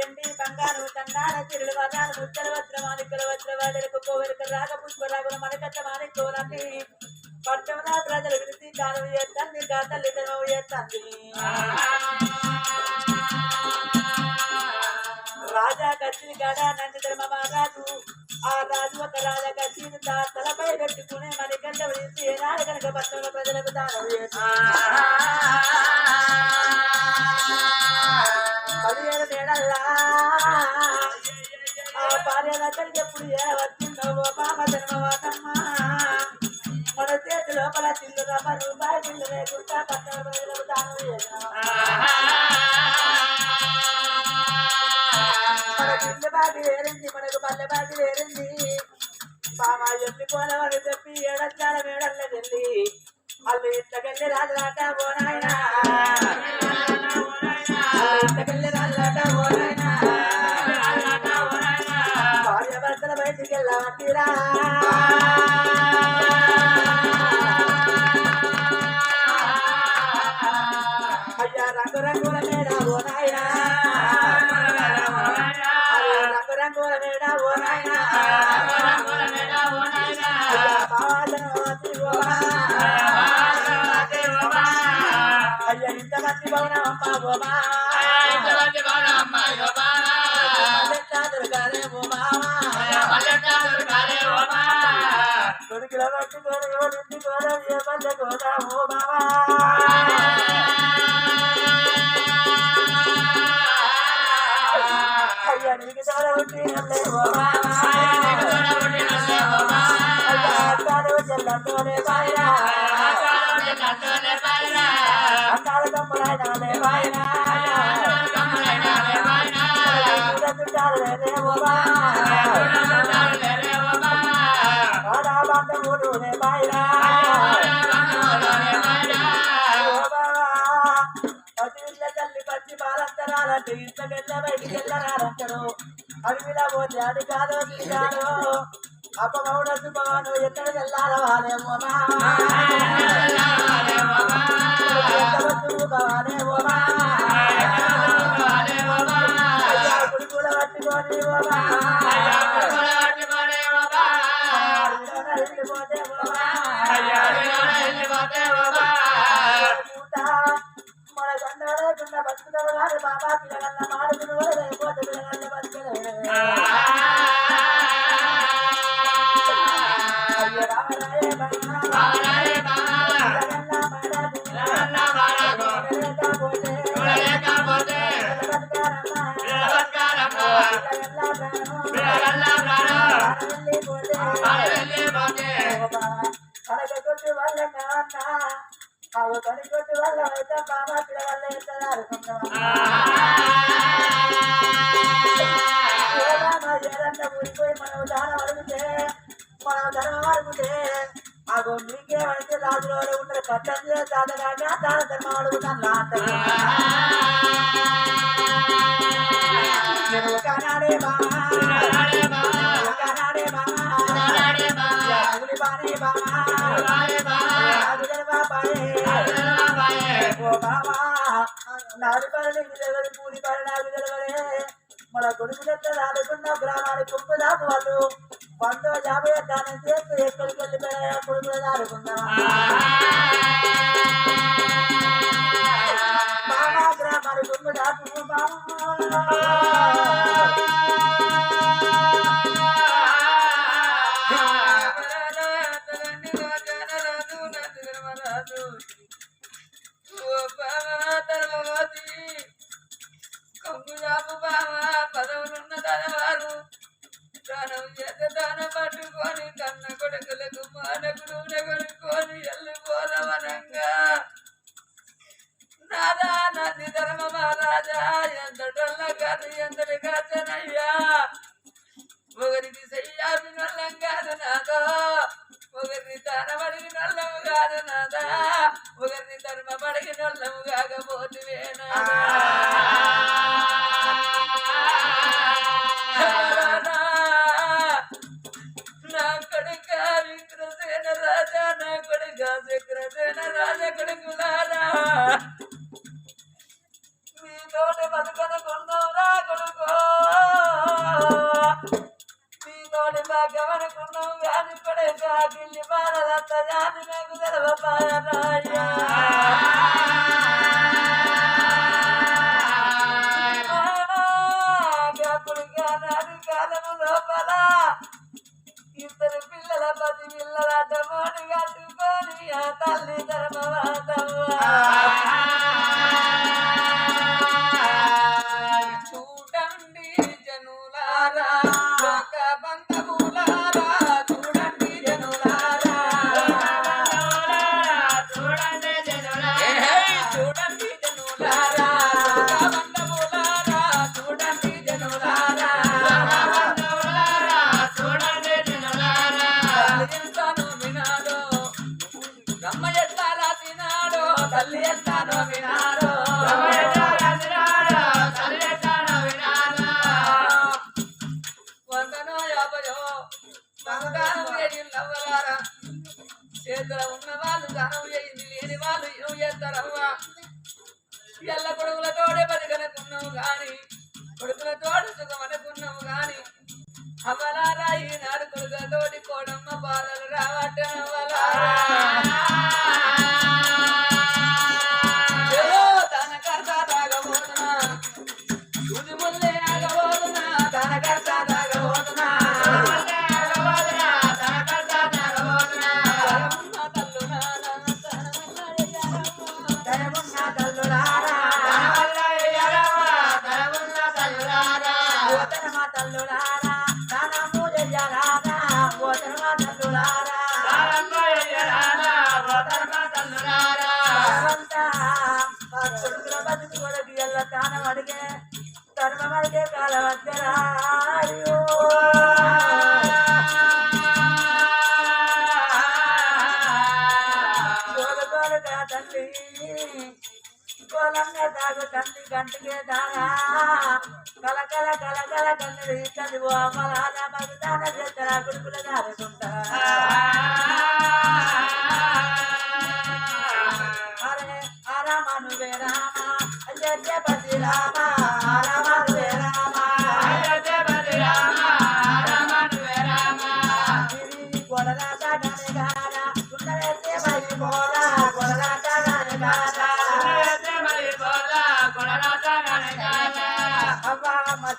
ఎండి బంగారు తండాల తిరులు వదాలు ముచ్చల వజ్ర మాలికల వజ్ర వాడలకు కోవెలకు రాగ పుష్ప రాగుల మనకట్ట మాణిక్యోలన్నీ పట్టణ ప్రజల విరిసి దానం రాజా కచ్చిన గడ నంది ధర్మ మహారాజు. ఆ రాజు ఒక రాజగా కచ్చిన తలపై పెట్టుకునే మరి గంట వేసి ఏనాడు కనుక పట్టణ ప్రజలకు దానం చేస్తాంది పదిహేడు నేడల్లా ఆ భార్య దగ్గరికి ఎప్పుడు ఏ వచ్చిందో పాప జన్మవాతమ్మ మన చేతి లోపల చిల్లు రమ్మ రూపాయి చిల్లు లేకుండా పట్టణ ప్రజలకు దానం చేసాం మనకి ఇల్లు బాగి వేరింది మనకు పల్లె బాగి వేరింది ఎల్లి వెళ్ళిపోనవని చెప్పి ఏడచ్చాల మేడల్ల వెళ్ళి వాళ్ళు ఇంతకెళ్ళి రాజు రాక నాయనా అయ్యా ఇంతమంది భవనం అమ్మ ఓ బా. మల్లెట్టాదులు కాదే ఓ బావా. కొడుకుల బట్టి కొడుకు కోరం ఏ పల్లె కోదా ఓ బావా అయ్యా నీకు తోడ ఉండి నల్లే ఓ బావా అయ్యా అత్తాడు చెల్లంతోనే బాయిరా అత్తాడు తమ్ముడైనాలే బాయిరా చుట్టాలు లేదే ఓ బావా ఆడా బండ ఊరునే అడవిలా పోతే అది కాదో ఇది కాదో అప్పమౌడ ఎక్కడ వెళ్ళాలో వాళ్ళేమో బాబా పిల్లగల్ల మాడుకుని పిల్లగల్ల బతుకలే పిల్లగల్ల ప్రాణం. వల్ల నాన్న అవి కనకొట్టు వల్ల అయితే బాబా పిల్లగల్ల ఎత్తారు ఏదన్నా ఊరిపోయి మనం దానం మనం ధర్మం అడిగితే అగో మీకేమైతే రాజులో ఉంటారు కట్టం చేస్తాదగా దాన ధర్మం అడుగుతాను మన కొడుకు దగ్గర రాకుండా గ్రామానికి కుప్పు దాపు వాళ్ళు వందో యాభై దానం చేస్తూ ఎక్కడికి వెళ్ళిపోయా కొడుకులు దాడుకుందామా బామా గ్రామానికి కుప్పు దాపు కొంగులాపు బావ పదవులున్న తనవారు దానం చేత దాన పట్టుకొని కన్న కొడుకులకు మానకుడు కొనుక్కొని వెళ్ళిపోదవనంగా నాదా నంది ధర్మ ఎంత డొల్ల కాదు ఎంతటి కాదనయ్యా ఒకరికి చెయ్యాపి నల్లం కాదు నాదో ఒకరిని తానబడికి నల్లము కాదు నాదా ఒకరిని ధర్మపడికి నల్లము కాకపోతువేనా నా కొడుక విక్రసేన రాజా నా కొడుక చూడండి జనులారా. బంధువులారా చూడండి జనులారా ఏయ్ చూడండి జనులారా. బంధువులారా చూడండి జనులారా. తల్లి ఎంతనో వినాడో బ్రహ్మ ఎట్లా రాసినాడో తల్లి ఎంతనో ఉన్న వాళ్ళు దానం వేయింది లేని వాళ్ళు ఏం చేస్తారవ్వా ఎల్ల కొడుకులతోడే బతికనుకున్నావు గాని కొడుకుల తోడు సుఖమనుకున్నావు గాని అవ్వలారా ఈనాడు కొడుకులతోటి కోడమ్మ బాధలు రావటం అవలారా తల్లులారా దానము చెయ్యాలారా పోతనమా తల్లులారా కొడుకుల బతుకు అడిగే ధర్మం అడిగే అయ్యో. తల్లి తాగు తండ్రి గంటకే కన్నది ఓ అమలాన మగుదాన చేతరా కొడుకుల దారుకుంటా అరే ఆరామను వే రామ అయ్యే పతి రామ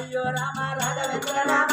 అయ్యో రామ రాఘవేంద్ర రామ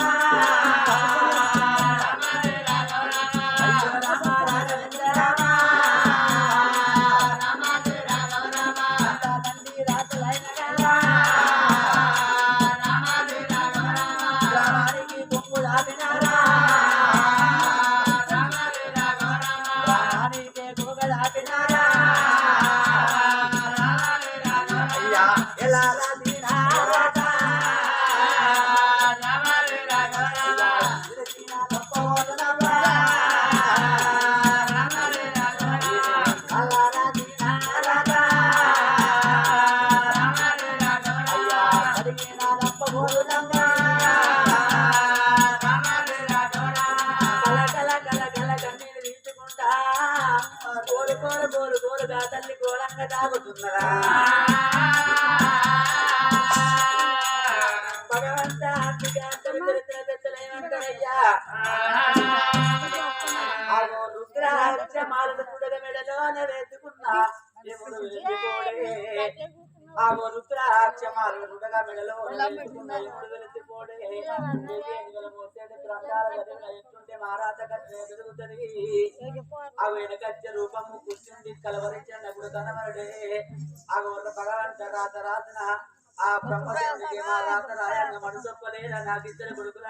ఘోరంగా తాగుతున్నదా భగవంత చరిత్ర పెద్దలేమంటారయ్యా ఆగో రుద్రాక్ష మాలల పుడగ మెడలోన వేసుకున్నా ఎముడు వెలిసిపోడే ఆగో రుద్రాక్ష మాలల పుడగ వేసుకున్న ఆ వెనకచ్చ రూపము కూర్చుండి కలవరించిన నగుడు కనబడే ఆగో భగవంత రాత రాసిన ఆ బ్రహ్మదేవుడికి మా రాత రాయంగా మనసొప్పలేదా నాకు ఇద్దరు కొడుకులు